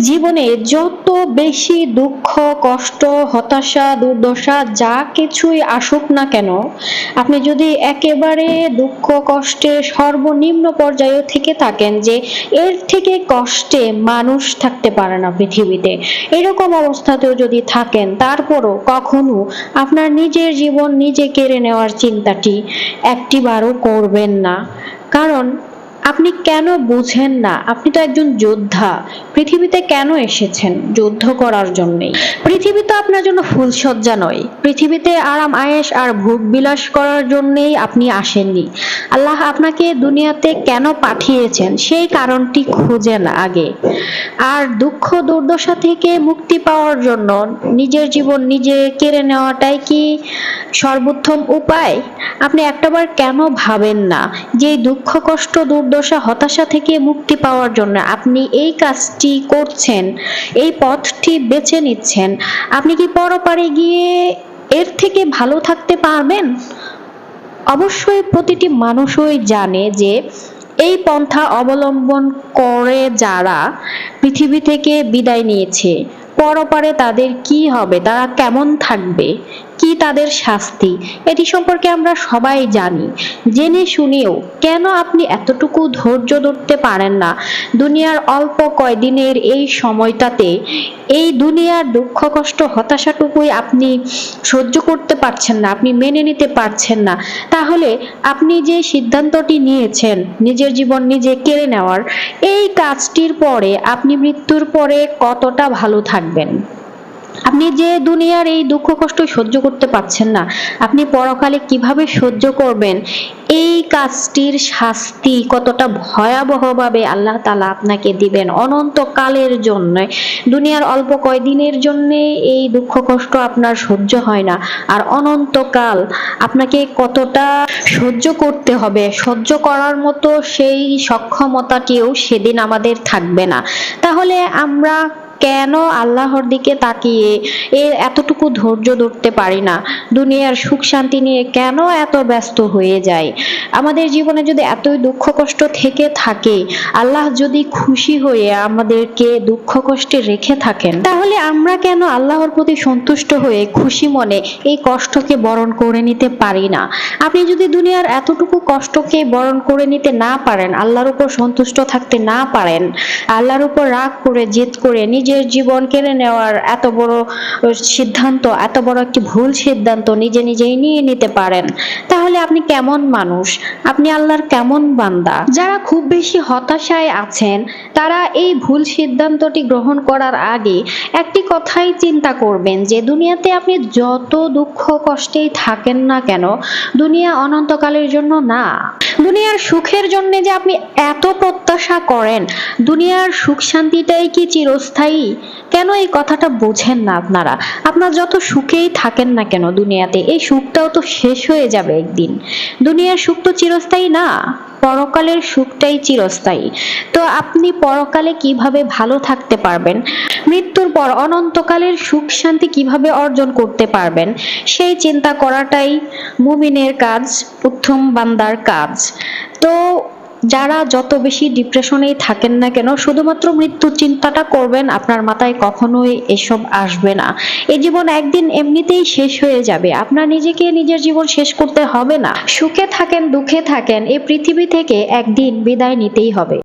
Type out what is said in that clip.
জীবনে যত বেশি দুঃখ, কষ্ট, হতাশা, দুর্দশা, যা কিছুই আসুক না কেন, আপনি যদি একেবারে দুঃখ, কষ্টে সর্বনিম্ন পর্যায়ে থেকে থাকেন যে এর থেকে কষ্টে মানুষ থাকতে পারে না পৃথিবীতে, এরকম অবস্থাতেও যদি থাকেন, তারপরও কখনো আপনার নিজের জীবন নিজে কেড়ে নেওয়ার চিন্তাটি একটিবারও করবেন না। কারণ আপনি কেন বুঝেন না? আপনি তো একজন যোদ্ধা। পৃথিবীতে কেন এসেছেন যুদ্ধ করার জন্যই? পৃথিবী তো আপনার জন্য ফুলসজ্জা নয়। পৃথিবীতে আরাম, আয়েশ আর ভোগ বিলাস করার জন্যেই আপনি আসেননি। আল্লাহ আপনাকে দুনিয়াতে কেন পাঠিয়েছেন? সেই কারণটি খুঁজেন আগে। আর দুঃখ, দুর্দশা থেকে মুক্তি পাওয়ার জন্য নিজের জীবন নিজে কেড়ে নেওয়াটাই কি সর্বোত্তম উপায়? আপনি একটাবার কেন ভাবেন না যে দুঃখ, কষ্ট, দুর্দশা হতাশা থেকে মুক্তি পাওয়ার জন্য আপনি এই কাজটি করছেন, এই পথটি বেছে নিচ্ছেন। আপনি কি পরপারে গিয়ে এর থেকে ভালো থাকতে পারবেন? অবশ্যই প্রতিটি মানুষই জানে যে এই পন্থা অবলম্বন করে যারা পৃথিবী থেকে বিদায় নিয়েছে, পরপারে তাদের কি হবে, তারা কেমন থাকবে? কি তাদের শাস্তি। এটি সম্পর্কে আমরা সবাই জানি। জেনে শুনেও কেন আপনি এতটুকু ধৈর্য ধরতে পারেন না? দুনিয়ার অল্প কয়দিনের এই সময়টাতে এই দুনিয়ার দুঃখ, কষ্ট, হতাশাটুকুই আপনি সহ্য করতে পারছেন না, আপনি মেনে নিতে পারছেন না। তাহলে আপনি যে সিদ্ধান্তটি নিয়েছেন, নিজের জীবন নিজে কেড়ে নেওয়ার, এই কাজটির পরে আপনি মৃত্যুর পরে কতটা ভালো থাকবেন? আপনি যে দুনিয়ার এই দুঃখ কষ্ট সহ্য করতে পারছেন না, আপনি পরকালে কীভাবে সহ্য করবেন? এই কাজটির শাস্তি কতটা ভয়াবহভাবে আল্লাহ তালা আপনাকে দিবেন অনন্তকালের জন্য। দুনিয়ার অল্প কয়দিনের জন্য এই দুঃখ কষ্ট আপনার সহ্য হয় না। আর অনন্তকাল আপনাকে কতটা সহ্য করতে হবে, সহ্য করার মতো সেই সক্ষমতাটিও সেদিন আমাদের থাকবে না। তাহলে আমরা কেন আল্লাহর দিকে তাকিয়ে এর এতটুকু ধৈর্য ধরতে পারি না? দুনিয়ার সুখ শান্তি নিয়ে কেন এত ব্যস্ত হয়ে যায় আমাদের জীবনে যদি এতই দুঃখ কষ্ট থেকে থাকে, আল্লাহ যদি খুশি হয়ে আমাদেরকে দুঃখ কষ্টে রেখে থাকেন, তাহলে আমরা কেন আল্লাহর প্রতি সন্তুষ্ট হয়ে খুশি মনে এই কষ্টকে বরণ করে নিতে পারি না? আপনি যদি দুনিয়ার এতটুকু কষ্টকে বরণ করে নিতে না পারেন, আল্লাহর উপর সন্তুষ্ট থাকতে না পারেন, আল্লাহর উপর রাগ করে জেদ করে নিজের জীবন কেড়ে নেওয়ার এত বড় সিদ্ধান্ত, এত বড় একটি ভুল সিদ্ধান্ত নিজে নিজেই নিয়ে নিতে পারেন। তাহলে আপনি কেমন মানুষ? আপনি আল্লাহর কেমন বান্দা? যারা খুব বেশি হতাশায় আছেন, তারা এই ভুল সিদ্ধান্তটি গ্রহণ করার আগে একটি কথাই চিন্তা করবেন যে, দুনিয়াতে আপনি যত দুঃখ কষ্টেই থাকেন না কেন, দুনিয়া অনন্তকালের জন্য না। দুনিয়ার সুখের জন্য যে আপনি এত প্রত্যাশা করেন। দুনিয়ার সুখ শান্তিটাই কি চিরস্থায়ী? কেন এই কথাটা বোঝেন না আপনারা? আপনার যত সুখেই থাকেন না কেন দুনিয়াতে, এই সুখটাও তো শেষ হয়ে যাবে একদিন। দুনিয়ার সুখ তো চিরস্থায়ী না, পরকালের সুখটাই চিরস্থায়ী। তো আপনি পরকালে কীভাবে ভালো থাকতে পারবেন? মৃত্যুর পর অনন্তকালের সুখ শান্তি কীভাবে অর্জন করতে পারবেন? সেই চিন্তা করাটাই মুমিনের কাজ উত্তম বান্দার কাজ। তো যারা যত বেশি ডিপ্রেশনেই থাকেন না কেন, শুধুমাত্র মৃত্যু চিন্তাটা করবেন, আপনার মাথায় কখনোই এসব আসবে না। এই জীবন একদিন এমনিতেই শেষ হয়ে যাবে। আপনার নিজেকে নিজের জীবন শেষ করতে হবে না। সুখে থাকেন, দুঃখে থাকেন, এই পৃথিবী থেকে একদিন বিদায় নিতেই হবে।